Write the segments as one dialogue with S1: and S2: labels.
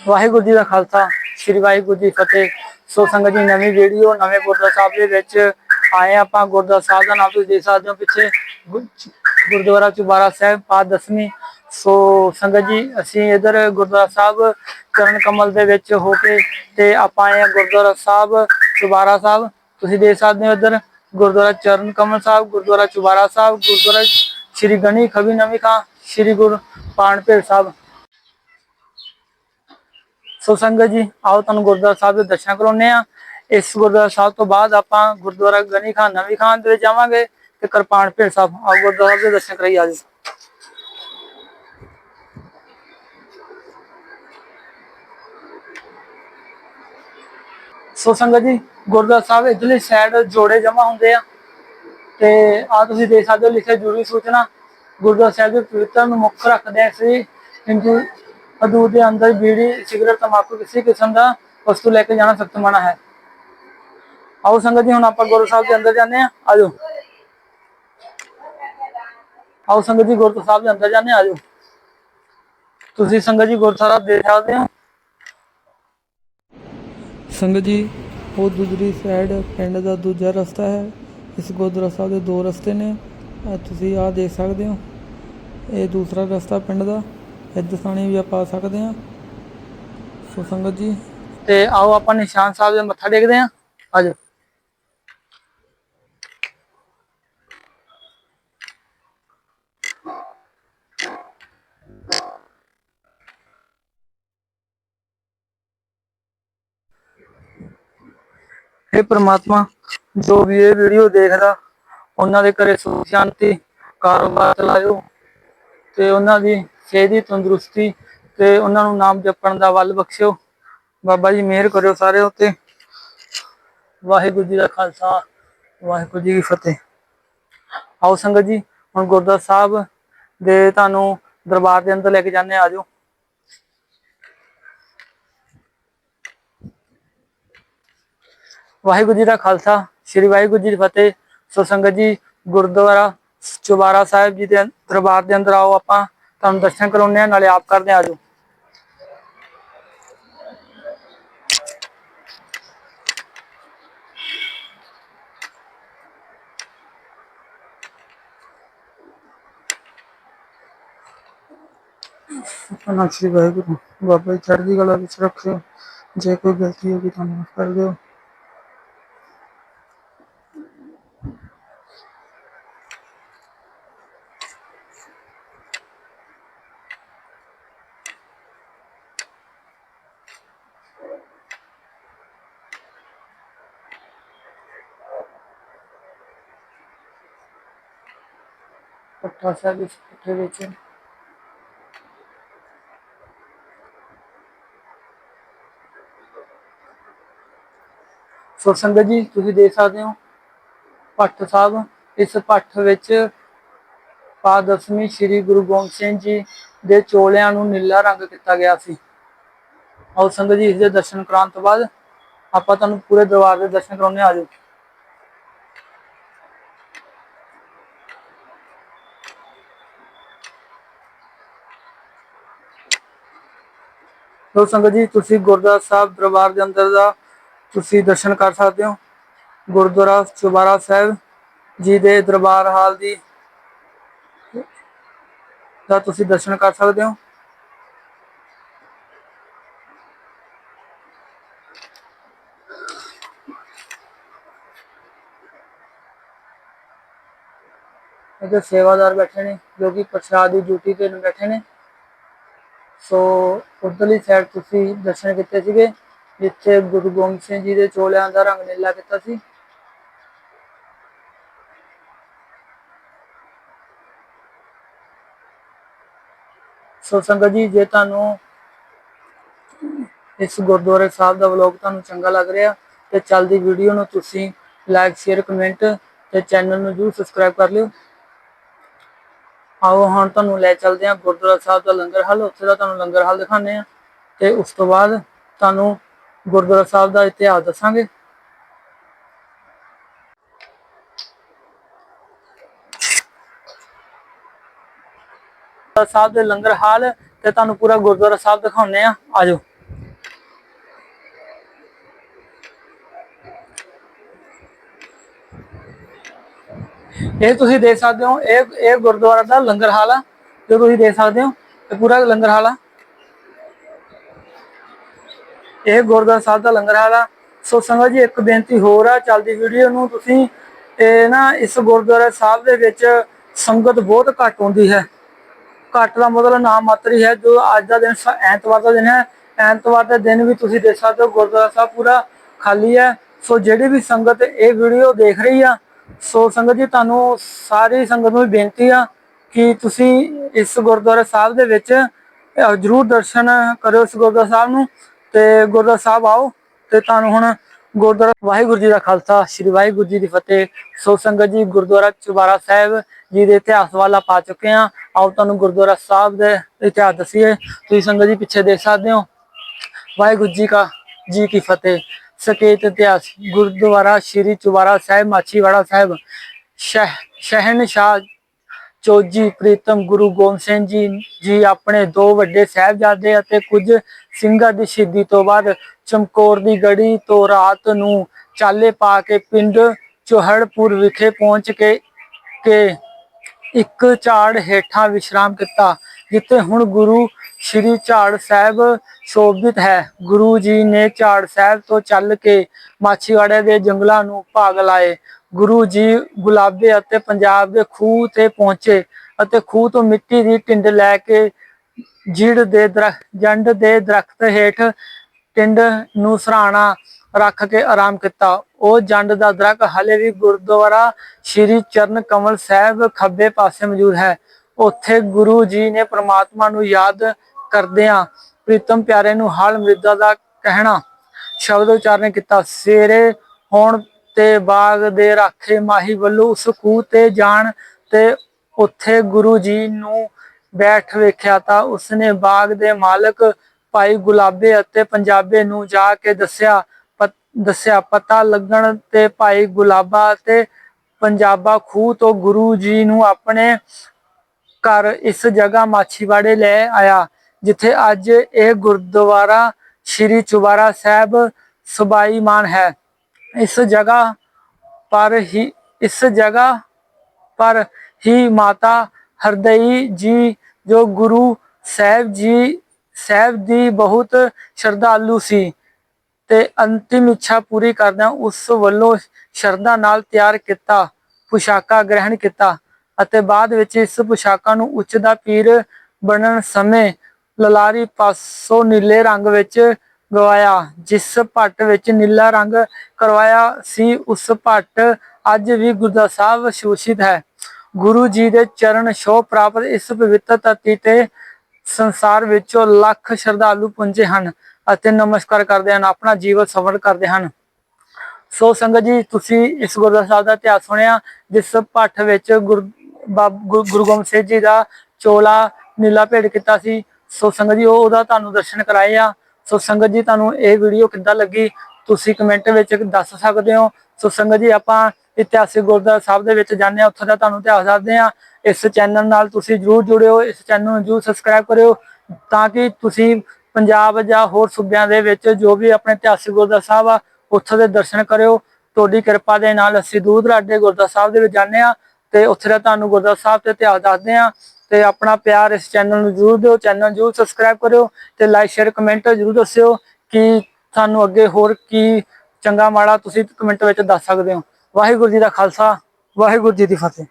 S1: ਵਾਹਿਗੁਰੂ ਜੀ ਦਾ ਖਾਲਸਾ, ਸ੍ਰੀ ਵਾਹਿਗੁਰੂ ਜੀ ਫਤਿਹ। ਸੋ ਸੰਗਤ ਜੀ, ਨਵੀਂ ਵੀਡੀਓ ਨਵੇਂ ਗੁਰਦੁਆਰਾ ਸਾਹਿਬ ਦੇ ਵਿੱਚ ਆਏ ਹਾਂ ਆਪਾਂ। ਗੁਰਦੁਆਰਾ ਸਾਹਿਬ ਦਾ ਨਾਮ ਤੁਸੀਂ ਦੇਖ ਸਕਦੇ ਹੋ ਪਿੱਛੇ। ਗੁਰਦੁਆਰਾ ਚੁਬਾਰਾ ਸਾਹਿਬ, ਪਾਦ ਦਸਵੀਂ। ਸੋ ਸੰਗਤ ਜੀ, ਅਸੀਂ ਇਧਰ ਗੁਰਦੁਆਰਾ ਸਾਹਿਬ ਚਰਨ ਕਮਲ ਦੇ ਵਿੱਚ ਹੋ ਕੇ ਤੇ ਆਪਾਂ ਆਏ ਹਾਂ ਗੁਰਦੁਆਰਾ ਸਾਹਿਬ, ਚੁਬਾਰਾ ਸਾਹਿਬ। ਤੁਸੀਂ ਦੇਖ ਸਕਦੇ ਹੋ ਇਧਰ ਗੁਰਦੁਆਰਾ ਚਰਨ ਕਮਲ ਸਾਹਿਬ, ਗੁਰਦੁਆਰਾ ਚੁਬਾਰਾ ਸਾਹਿਬ, ਗੁਰਦੁਆਰਾ ਸ੍ਰੀ ਗਣੀ ਖਬੀ ਨਵੀ ਖਾਂ, ਸ੍ਰੀ ਗੁਰ ਪਾਣਪੇੜ ਸਾਹਿਬ। ਸੋ ਸੰਗਤ ਜੀ, ਆਓ ਤੁਹਾਨੂੰ ਗੁਰਦੁਆਰਾ ਸਾਹਿਬ ਦੇ ਦਰਸ਼ਨ ਕਰਾਉਣੇ ਆ ਇਸ ਗੁਰਦੁਆਰਾ ਸਾਹਿਬ ਤੋਂ ਬਾਅਦ ਆਪਾਂ ਗੁਰਦੁਆਰਾ ਗਨੀ ਖਾਨ, ਨਵੀਂ ਖਾਨ ਦੇ ਜਾਵਾਂਗੇ ਤੇ ਕਿਰਪਾਨ ਭੇੜ ਸਾਹਿਬ, ਆਓ ਗੁਰਦੁਆਰਾ ਸਾਹਿਬ ਦੇ ਦਰਸ਼ਨ ਕਰਾਈ ਆਜੋ ਸੋ ਸੰਗਤ ਜੀ, ਗੁਰਦੁਆਰਾ ਸਾਹਿਬ ਇਧਰਲੀ ਸਾਈਡ ਜੋੜੇ ਜਮਾ ਹੁੰਦੇ ਆ। ਤੇ ਆ ਤੁਸੀਂ ਦੇਖ ਸਕਦੇ ਹੋ ਲਿਖਿਆ ਜ਼ਰੂਰੀ ਸੂਚਨਾ। ਗੁਰਦੁਆਰਾ ਸਾਹਿਬ ਦੇ ਪਵਿੱਤਰ ਨੂੰ ਮੁੱਖ ਰੱਖਦੇ ਆ ਸੀ ਹਿੰਦੂ ਹਦੂਦ ਦੇ ਅੰਦਰ ਬੀੜੀ, ਸਿਗਰਟ ਤਮਾਕੂ ਕਿਸੇ ਕਿਸਮ ਦਾ ਵਸਤੂ ਲੈ ਕੇ ਜਾਣਾ ਸਖਤ ਮਨਾ ਹੈ। ਆਓ ਸੰਗਤ ਜੀ, ਹੁਣ ਆਪਾਂ ਗੁਰੂ ਸਾਹਿਬ ਦੇ ਅੰਦਰ ਜਾਂਦੇ ਆ ਆਜੋ। ਆਓ ਸੰਗਤ ਜੀ, ਗੁਰੂ ਸਾਹਿਬ ਦੇ ਅੰਦਰ ਜਾਂਦੇ ਆ ਤੁਸੀਂ ਸੰਗਤ ਜੀ ਗੁਰੂ ਦੇਖ ਸਕਦੇ ਹੋ। ਸੰਗਤ ਜੀ, ਉਹ ਦੂਜਰੀ ਸਾਈਡ ਪਿੰਡ ਦਾ ਦੂਜਾ ਰਸਤਾ ਹੈ। ਇਸ ਗੁਰਦੁਆਰਾ ਸਾਹਿਬ ਦੇ ਦੋ ਰਸਤੇ ਨੇ। ਤੁਸੀਂ ਆਹ ਦੇਖ ਸਕਦੇ ਹੋ। ਇਹ ਦੂਸਰਾ ਰਸਤਾ ਪਿੰਡ ਦਾ। ਇੱਧਰ ਵੀ ਆਪਾਂ ਆ ਸਕਦੇ ਹਾਂ। ਸੋ ਸੰਗਤ ਜੀ। ਤੇ ਆਓ ਆਪਾਂ ਨਿਸ਼ਾਨ ਸਾਹਿਬ ਦੇ ਮੱਥਾ ਟੇਕਦੇ ਹਾਂ। ਆਜੋ हे ਪ੍ਰਮਾਤਮਾ, ਜੋ ਵੀ ਇਹ ਵੀਡੀਓ ਦੇਖਦਾ, ਉਹਨਾਂ ਦੇ ਘਰੇ ਸੁਖ, ਸ਼ਾਂਤੀ, ਕਾਰੋਬਾਰ ਚਲਾਇਓ ਤੇ ਉਹਨਾਂ ਦੀ ਸਿਹਤ ਦੀ ਤੰਦਰੁਸਤੀ ਤੇ ਉਹਨਾਂ ਨੂੰ ਨਾਮ ਜਪਣ ਦਾ ਵੱਲ ਬਖਸ਼ਿਓ। ਬਾਬਾ ਜੀ ਮਿਹਰ ਕਰਿਓ ਸਾਰੇ ਉੱਤੇ। ਵਾਹਿਗੁਰੂ ਜੀ ਦਾ ਖਾਲਸਾ, ਵਾਹਿਗੁਰੂ ਜੀ ਕੀ ਫਤਿਹ। ਆਓ ਸੰਗਤ ਜੀ, ਹੁਣ ਗੁਰਦੁਆਰਾ ਸਾਹਿਬ ਦੇ ਤੁਹਾਨੂੰ ਦਰਬਾਰ ਦੇ ਅੰਦਰ ਲੈ ਕੇ ਜਾਂਦੇ ਆ ਆਜੋ ਵਾਹਿਗੁਰੂ ਜੀ ਦਾ ਖਾਲਸਾ, ਸ੍ਰੀ ਵਾਹਿਗੁਰੂ ਜੀ ਦੀ ਫਤਿਹ। ਸੋ ਸੰਗਤ ਜੀ, ਗੁਰਦੁਆਰਾ ਚੁਬਾਰਾ ਸਾਹਿਬ ਜੀ ਦੇ ਦਰਬਾਰ ਦੇ ਅੰਦਰ ਆਓ ਆਪਾਂ। ਤੁਹਾਨੂੰ ਦਰਸ਼ਨ ਕਰਾਉਂਦੇ ਆ ਨਾਲੇ ਆਪ ਕਰਦੇ ਆ ਆਜੋ ਆਪਣਾ ਸ੍ਰੀ ਵਾਹਿਗੁਰੂ, ਬਾਬਾ ਜੀ ਚੜ੍ਹਦੀ ਕਲਾ ਵਿੱਚ ਰੱਖਿਓ। ਜੇ ਕੋਈ ਗਲਤੀ ਹੋਗੀ ਤਾਂ ਮਾਫ ਕਰ ਦਿਓ। ਪੱਠਾ ਸਾਹਿਬ ਇਸ ਪੱਠੇ ਵਿੱਚ। ਸੋ ਸੰਗਤ ਜੀ, ਤੁਸੀਂ ਦੇਖ ਸਕਦੇ ਹੋ, ਪੱਠ ਸਾਹਿਬ ਇਸ ਪੱਠ ਵਿੱਚ ਪਾਦਸਵੀਂ ਸ੍ਰੀ ਗੁਰੂ ਗੋਬਿੰਦ ਸਿੰਘ ਜੀ ਦੇ ਚੋਲਿਆਂ ਨੂੰ ਨੀਲਾ ਰੰਗ ਕੀਤਾ ਗਿਆ ਸੀ। ਔਰ ਸੰਗਤ ਜੀ, ਇਸ ਦੇ ਦਰਸ਼ਨ ਕਰਾਉਣ ਤੋਂ ਬਾਅਦ ਆਪਾਂ ਤੁਹਾਨੂੰ ਪੂਰੇ ਦਰਬਾਰ ਦੇ ਦਰਸ਼ਨ ਕਰਾਉਣੇ ਆ ਜਾਓ। ਸੋ ਸੰਗਤ ਜੀ, ਤੁਸੀਂ ਗੁਰਦੁਆਰਾ ਸਾਹਿਬ ਦਰਬਾਰ ਦੇ ਅੰਦਰ ਦਾ ਤੁਸੀਂ ਦਰਸ਼ਨ ਕਰ ਸਕਦੇ ਹੋ। ਗੁਰਦੁਆਰਾ ਚੁਬਾਰਾ ਸਾਹਿਬ ਜੀ ਦੇ ਦਰਬਾਰ ਹਾਲ ਦੀ ਦਾ ਤੁਸੀਂ ਦਰਸ਼ਨ ਕਰ ਸਕਦੇ ਹੋ। ਇੱਥੇ ਸੇਵਾਦਾਰ ਬੈਠੇ ਨੇ, ਜੋ ਕਿ ਪ੍ਰਸ਼ਾਦ ਦੀ ਡਿਊਟੀ ਤੇ ਬੈਠੇ ਨੇ। ਸੋ ਉਧਰਲੀ ਸਾਈਡ ਤੁਸੀਂ ਦਰਸ਼ਨ ਕੀਤੇ ਸੀਗੇ, ਜਿੱਥੇ ਗੁਰੂ ਗੋਬਿੰਦ ਸਿੰਘ ਜੀ ਦੇ ਚੋਲਿਆਂ ਦਾ ਰੰਗ ਨੀਲਾ ਕੀਤਾ ਸੀ। ਸੋ ਸੰਗਤ ਜੀ, ਜੇ ਤੁਹਾਨੂੰ ਇਸ ਗੁਰਦੁਆਰੇ ਸਾਹਿਬ ਦਾ ਵਲੌਗ ਤੁਹਾਨੂੰ ਚੰਗਾ ਲੱਗ ਰਿਹਾ, ਤੇ ਚੱਲਦੀ ਵੀਡੀਓ ਨੂੰ ਤੁਸੀਂ ਲਾਈਕ ਸ਼ੇਅਰ ਕਮੈਂਟ ਤੇ ਚੈਨਲ ਨੂੰ ਜਰੂਰ ਸਬਸਕ੍ਰਾਈਬ ਕਰ ਲਿਓ। ਆਓ ਹੁਣ ਤੁਹਾਨੂੰ ਲੈ ਚੱਲਦੇ ਹਾਂ ਗੁਰਦੁਆਰਾ ਸਾਹਿਬ ਦਾ ਲੰਗਰ ਹਾਲ, ਉੱਥੇ ਦਾ ਤੁਹਾਨੂੰ ਲੰਗਰ ਹਾਲ ਦਿਖਾਣੇ ਆ ਤੇ ਉਸ ਤੋਂ ਬਾਅਦ ਤੁਹਾਨੂੰ ਗੁਰਦੁਆਰਾ ਸਾਹਿਬ ਦਾ ਇਤਿਹਾਸ ਦੱਸਾਂਗੇ। ਸਾਹਿਬ ਦੇ ਲੰਗਰ ਹਾਲ ਤੇ ਤੁਹਾਨੂੰ ਪੂਰਾ ਗੁਰਦੁਆਰਾ ਸਾਹਿਬ ਦਿਖਾਉਣੇ ਆ ਆਜੋ ਇਹ ਤੁਸੀਂ ਦੇਖ ਸਕਦੇ ਹੋ, ਇਹ ਇਹ ਗੁਰਦੁਆਰਾ ਦਾ ਲੰਗਰ ਹਾਲ ਆ, ਜੋ ਤੁਸੀਂ ਦੇਖ ਸਕਦੇ ਹੋ, ਇਹ ਪੂਰਾ ਲੰਗਰ ਹਾਲ ਆ। ਇਹ ਗੁਰਦੁਆਰਾ ਸਾਹਿਬ ਦਾ ਲੰਗਰ ਹਾਲ ਆ। ਸੋ ਸੰਗਤ ਜੀ, ਇੱਕ ਬੇਨਤੀ ਹੋਰ ਆ, ਚੱਲਦੀ ਵੀਡੀਓ ਨੂੰ ਤੁਸੀਂ ਇਹ ਨਾ ਇਸ ਗੁਰਦੁਆਰਾ ਸਾਹਿਬ ਦੇ ਵਿੱਚ ਸੰਗਤ ਬਹੁਤ ਘੱਟ ਹੁੰਦੀ ਹੈ। ਘੱਟ ਦਾ ਮਤਲਬ ਨਾਮ ਮਾਤਰ ਹੀ ਹੈ, ਜੋ ਅੱਜ ਦਾ ਦਿਨ ਐਤਵਾਰ ਦਾ ਦਿਨ ਹੈ। ਐਤਵਾਰ ਦੇ ਦਿਨ ਵੀ ਤੁਸੀਂ ਦੇਖ ਸਕਦੇ ਹੋ, ਗੁਰਦੁਆਰਾ ਸਾਹਿਬ ਪੂਰਾ ਖਾਲੀ ਹੈ। ਸੋ ਜਿਹੜੀ ਵੀ ਸੰਗਤ ਇਹ ਵੀਡੀਓ ਦੇਖ ਰਹੀ ਆ ਸੋ ਸੰਗਤ ਜੀ, ਤੁਹਾਨੂੰ ਸਾਰੀ ਸੰਗਤ ਨੂੰ ਬੇਨਤੀ ਆ ਕਿ ਤੁਸੀਂ ਇਸ ਗੁਰਦੁਆਰਾ ਸਾਹਿਬ ਦੇ ਵਿੱਚ ਜ਼ਰੂਰ ਦਰਸ਼ਨ ਕਰੋ ਇਸ ਗੁਰਦੁਆਰਾ ਸਾਹਿਬ ਨੂੰ ਤੇ ਗੁਰਦੁਆਰਾ ਸਾਹਿਬ ਆਓ ਤੇ ਤੁਹਾਨੂੰ ਹੁਣ ਗੁਰਦੁਆਰਾ ਵਾਹਿਗੁਰੂ ਜੀ ਦਾ ਖਾਲਸਾ, ਸ੍ਰੀ ਵਾਹਿਗੁਰੂ ਜੀ ਦੀ ਫਤਿਹ। ਸੋ ਸੰਗਤ ਜੀ, ਗੁਰਦੁਆਰਾ ਚੁਬਾਰਾ ਸਾਹਿਬ ਜੀ ਦੇ ਇਤਿਹਾਸ ਵਾਲਾ ਪਾ ਚੁੱਕੇ ਆ ਆਓ ਤੁਹਾਨੂੰ ਗੁਰਦੁਆਰਾ ਸਾਹਿਬ ਦੇ ਇਤਿਹਾਸ ਦਸੀਏ। ਤੁਸੀਂ ਸੰਗਤ ਜੀ ਪਿੱਛੇ ਦੇਖ ਸਕਦੇ ਹੋ। ਵਾਹਿਗੁਰੂ ਜੀ ਕਾ ਜੀ ਕੀ ਫਤਿਹ। ਸਕੇਤ ਇਤਿਹਾਸ, ਗੁਰਦੁਆਰਾ ਸ਼੍ਰੀ ਚੁਬਾਰਾ ਸਾਹਿਬ, ਮਾਛੀਵਾੜਾ ਸਾਹਿਬ, ਸ਼ਹਿ, ਸ਼ਹਿਨਸ਼ਾਹ ਚੋਜੀ ਪ੍ਰੀਤਮ ਗੁਰੂ ਗੋਬਿੰਦ ਸਿੰਘ ਜੀ ਜੀ ਆਪਣੇ ਦੋ ਵੱਡੇ ਸਾਹਿਬਜ਼ਾਦੇ ਅਤੇ ਕੁਝ ਸਿੰਘਾਂ ਦੀ ਸ਼ਹੀਦੀ ਤੋਂ ਬਾਅਦ ਚਮਕੌਰ ਦੀ ਗੜੀ ਤੋਂ ਰਾਤ ਨੂੰ ਚਾਲੇ ਪਾ ਕੇ ਪਿੰਡ ਚੋਹੜਪੁਰ ਵਿਖੇ ਪਹੁੰਚ ਕੇ ਕੇ ਇੱਕ ਝਾੜ ਹੇਠਾਂ ਵਿਸ਼ਰਾਮ ਕੀਤਾ, ਜਿੱਥੇ ਹੁਣ ਗੁਰੂ ਸ਼੍ਰੀ ਝਾੜ ਸਾਹਿਬ ਸ਼ੋਭਿਤ ਹੈ। ਗੁਰੂ ਜੀ ਨੇ ਝਾੜ ਸਾਹਿਬ ਤੋਂ ਚੱਲ ਕੇ ਮਾਛੀਵਾੜੇ ਦੇ ਜੰਗਲਾਂ ਨੂੰ ਭਾਗ ਲਾਏ। ਗੁਰੂ ਜੀ ਗੁਲਾਬੇ ਅਤੇ ਪੰਜਾਬ ਦੇ ਖੂਹ ਤੇ ਪਹੁੰਚੇ ਅਤੇ ਖੂਹ ਤੋਂ ਮਿੱਟੀ ਦੀ ਟਿੰਡ ਲੈ ਕੇ ਜੀੜ ਦੇ ਦਰਖਤ ਜੰਡ ਦੇ ਦਰਖਤ ਹੇਠ ਟਿੰਡ ਨੂੰ ਸਰਾਣਾ ਰੱਖ ਕੇ ਆਰਾਮ ਕੀਤਾ। ਉਹ ਜੰਡ ਦਾ ਦਰਖਤ ਹਲੇ ਵੀ ਗੁਰਦੁਆਰਾ ਸ਼੍ਰੀ ਚਰਨ ਕਮਲ ਸਾਹਿਬ ਖੱਬੇ ਪਾਸੇ ਮੌਜੂਦ ਹੈ। ਉੱਥੇ ਗੁਰੂ ਜੀ ਨੇ ਪ੍ਰਮਾਤਮਾ ਨੂੰ ਯਾਦ ਕਰਦਿਆਂ ਪ੍ਰੀਤਮ ਪਿਆਰੇ ਨੂੰ ਹਾਲ ਮ੍ਰਿਦਾ ਦਾ ਕਹਿਣਾ। ਸ਼ਬਦ ਉਚਾਰਨ ਕੀਤਾ। ਸਵੇਰੇ ਹੋਣ ਤੇ ਬਾਗ ਦੇ ਰਾਖੇ ਮਾਹੀ ਵੱਲੋਂ ਉਸ ਖੂਹ ਤੇ ਜਾਣ ਤੇ ਉੱਥੇ ਗੁਰੂ ਜੀ ਨੂੰ ਬੈਠ ਵੇਖਿਆ ਤਾਂ ਉਸਨੇ ਬਾਗ ਦੇ ਮਾਲਕ ਭਾਈ ਗੁਲਾਬੇ ਅਤੇ ਪੰਜਾਬੇ ਨੂੰ ਜਾ ਕੇ ਦੱਸਿਆ। ਪ- ਦੱਸਿਆ, ਪਤਾ ਲੱਗਣ ਤੇ ਭਾਈ ਗੁਲਾਬਾ ਅਤੇ ਪੰਜਾਬਾ ਖੂਹ ਤੋਂ ਗੁਰੂ ਜੀ ਨੂੰ ਆਪਣੇ ਘਰ ਇਸ ਜਗ੍ਹਾ ਮਾਛੀਵਾੜੇ ਲੈ ਆਇਆ। ਜਿੱਥੇ ਅੱਜ ਇਹ ਗੁਰਦੁਆਰਾ ਸ਼੍ਰੀ ਚੁਬਾਰਾ ਸਾਹਿਬ ਸੁਬਾਈਮਾਨ ਹੈ। ਇਸ ਜਗ੍ਹਾ ਪਰ ਹੀ, ਇਸ ਜਗ੍ਹਾ ਪਰ ਹੀ ਮਾਤਾ ਹਰਦਈ ਜੀ, ਜੋ ਗੁਰੂ ਸਾਹਿਬ ਜੀ, ਸਾਹਿਬ ਦੀ ਬਹੁਤ ਸ਼ਰਧਾਲੂ ਸੀ ਤੇ ਅੰਤਿਮ ਇੱਛਾ ਪੂਰੀ ਕਰਦਿਆਂ ਉਸ ਵੱਲੋਂ ਸ਼ਰਧਾ ਨਾਲ ਤਿਆਰ ਕੀਤਾ, ਪੁਸ਼ਾਕਾ ਗ੍ਰਹਿਣ ਕੀਤਾ ਅਤੇ ਬਾਅਦ ਵਿੱਚ ਇਸ ਪੁਸ਼ਾਕਾਂ ਨੂੰ ਉੱਚ ਦਾ ਪੀਰ ਬਣਨ ਸਮੇਂ ਲਲਾਰੀ ਪਾਸੋਂ ਨੀਲੇ ਰੰਗ ਵਿੱਚ ਗਵਾਇਆ, ਜਿਸ ਭੱਟ ਵਿੱਚ ਨੀਲਾ ਰੰਗ ਕਰਵਾਇਆ ਸੀ, ਉਸ ਭੱਟ ਅੱਜ ਵੀ ਗੁਰਦੁਆਰਾ ਸਾਹਿਬ ਸ਼ੋਸ਼ਿਤ ਹੈ। ਗੁਰੂ ਜੀ ਦੇ ਚਰਨ ਛੋਹ ਪ੍ਰਾਪਤ ਇਸ ਪਵਿੱਤਰ ਧਰਤੀ ਤੇ ਸੰਸਾਰ ਵਿੱਚੋਂ ਲੱਖ ਸ਼ਰਧਾਲੂ ਪੁੰਜੇ ਹਨ ਅਤੇ ਨਮਸਕਾਰ ਕਰਦੇ ਹਨ, ਆਪਣਾ ਜੀਵਨ ਸਫਲ ਕਰਦੇ ਹਨ। ਸੋ ਸੰਗਤ ਜੀ, ਤੁਸੀਂ ਇਸ ਗੁਰਦੁਆਰਾ ਸਾਹਿਬ ਦਾ ਇਤਿਹਾਸ ਸੁਣਿਆ, ਜਿਸ ਪੱਠ ਵਿੱਚ ਗੁਰ- ਗੁਰੂ ਗੋਬਿੰਦ ਸਿੰਘ ਜੀ ਦਾ ਚੋਲਾ ਨੀਲਾ ਭੇਟ ਕੀਤਾ ਸੀ। ਸੋ ਸੰਗਤ ਜੀ, ਉਹ ਉਹਦਾ ਤੁਹਾਨੂੰ ਦਰਸ਼ਨ ਕਰਾਏ ਆ। ਸੋ ਸੰਗਤ ਜੀ, ਤੁਹਾਨੂੰ ਇਹ ਵੀਡੀਓ ਕਿੱਦਾਂ ਲੱਗੀ? ਤੁਸੀਂ ਕਮੈਂਟ ਵਿੱਚ ਦੱਸ ਸਕਦੇ ਹੋ। ਸੋ ਸੰਗਤ ਜੀ, ਆਪਾਂ ਇਤਿਹਾਸਿਕ ਗੁਰਦੁਆਰਾ ਸਾਹਿਬ ਦੇ ਵਿੱਚ ਜਾਂਦੇ ਆ ਉੱਥੋਂ ਦਾ ਤੁਹਾਨੂੰ ਇਤਿਹਾਸ ਦੱਸਦੇ ਆ ਇਸ ਚੈਨਲ ਨਾਲ ਤੁਸੀਂ ਜਰੂਰ ਜੁੜਿਓ। ਇਸ ਚੈਨਲ ਨੂੰ ਜਰੂਰ ਸਬਸਕ੍ਰਾਈਬ ਕਰਿਓ ਤਾਂ ਕਿ ਤੁਸੀਂ ਪੰਜਾਬ ਜਾਂ ਹੋਰ ਸੂਬਿਆਂ ਦੇ ਵਿੱਚ ਜੋ ਵੀ ਆਪਣੇ ਇਤਿਹਾਸਿਕ ਗੁਰਦੁਆਰਾ ਸਾਹਿਬ ਆ, ਉੱਥੋਂ ਦੇ ਦਰਸ਼ਨ ਕਰਿਓ। ਤੁਹਾਡੀ ਕਿਰਪਾ ਦੇ ਨਾਲ ਅਸੀਂ ਦੂਰ ਦਰਾਡੇ ਗੁਰਦੁਆਰਾ ਸਾਹਿਬ ਦੇ ਵਿੱਚ ਜਾਂਦੇ ਆ ਤੇ ਉੱਥੇ ਦਾ ਤੁਹਾਨੂੰ ਗੁਰਦੁਆਰਾ ਸਾਹਿਬ ਤੇ ਇਤਿਹਾਸ ਦੱਸਦੇ ਆ ਤੇ ਆਪਣਾ ਪਿਆਰ ਇਸ ਚੈਨਲ ਨੂੰ ਜਰੂਰ ਦਿਓ ਚੈਨਲ ਜਰੂਰ ਸਬਸਕ੍ਰਾਈਬ ਕਰਿਓ ਤੇ ਲਾਈਕ ਸ਼ੇਅਰ ਕਮੈਂਟ ਜਰੂਰ ਦੱਸਿਓ ਕਿ ਤੁਹਾਨੂੰ ਅੱਗੇ ਹੋਰ ਕੀ ਚੰਗਾ ਮਾੜਾ ਤੁਸੀਂ ਕਮੈਂਟ ਵਿੱਚ ਦੱਸ ਸਕਦੇ ਹੋ। ਵਾਹਿਗੁਰੂ ਜੀ ਦਾ ਖਾਲਸਾ, ਵਾਹਿਗੁਰੂ ਜੀ ਦੀ ਫਤਿਹ।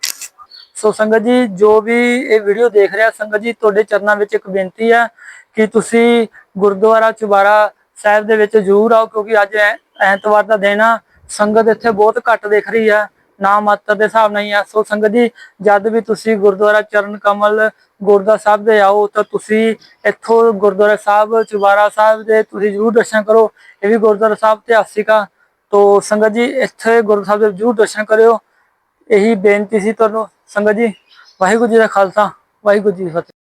S1: ਸੋ ਸੰਗਤ ਜੀ, ਜੋ ਵੀ ਇਹ ਵੀਡੀਓ ਦੇਖ ਰਿਹਾ, ਸੰਗਤ ਜੀ, ਤੁਹਾਡੇ ਚਰਨਾਂ ਵਿੱਚ ਇੱਕ ਬੇਨਤੀ ਹੈ ਕਿ ਤੁਸੀਂ ਗੁਰਦੁਆਰਾ ਚੁਬਾਰਾ ਸਾਹਿਬ ਦੇ ਵਿੱਚ ਜ਼ਰੂਰ ਆਓ ਕਿਉਂਕਿ ਅੱਜ ਐ- ਐਤਵਾਰ ਦਾ ਦਿਨ ਆ, ਸੰਗਤ ਇੱਥੇ ਬਹੁਤ ਘੱਟ ਦਿਖ ਰਹੀ ਹੈ ਨਾਮ ਮਾਤਰ ਦੇ ਹਿਸਾਬ ਨਾਲ ਹੀ ਆ। ਸੋ ਸੰਗਤ ਜੀ, ਜਦ ਵੀ ਤੁਸੀਂ ਗੁਰਦੁਆਰਾ ਚਰਨ ਕਮਲ ਗੁਰਦੁਆਰਾ ਸਾਹਿਬ ਦੇ ਆਓ, ਤਾਂ ਤੁਸੀਂ ਇੱਥੋਂ ਗੁਰਦੁਆਰਾ ਸਾਹਿਬ, ਚੁਬਾਰਾ ਸਾਹਿਬ ਦੇ ਤੁਸੀਂ ਜ਼ਰੂਰ ਦਰਸ਼ਨ ਕਰੋ। ਇਹ ਵੀ ਗੁਰਦੁਆਰਾ ਸਾਹਿਬ ਇਤਿਹਾਸਿਕ ਆ। ਤੋ ਸੰਗਤ ਜੀ, ਇੱਥੇ ਗੁਰਦੁਆਰਾ ਸਾਹਿਬ ਦੇ ਜ਼ਰੂਰ ਦਰਸ਼ਨ ਕਰਿਓ। ਇਹੀ ਬੇਨਤੀ ਸੀ ਤੁਹਾਨੂੰ। ਸੰਗਤ ਜੀ, ਵਾਹਿਗੁਰੂ ਜੀ ਦਾ ਖਾਲਸਾ, ਵਾਹਿਗੁਰੂ ਜੀ ਦੀ ਫਤਿਹ।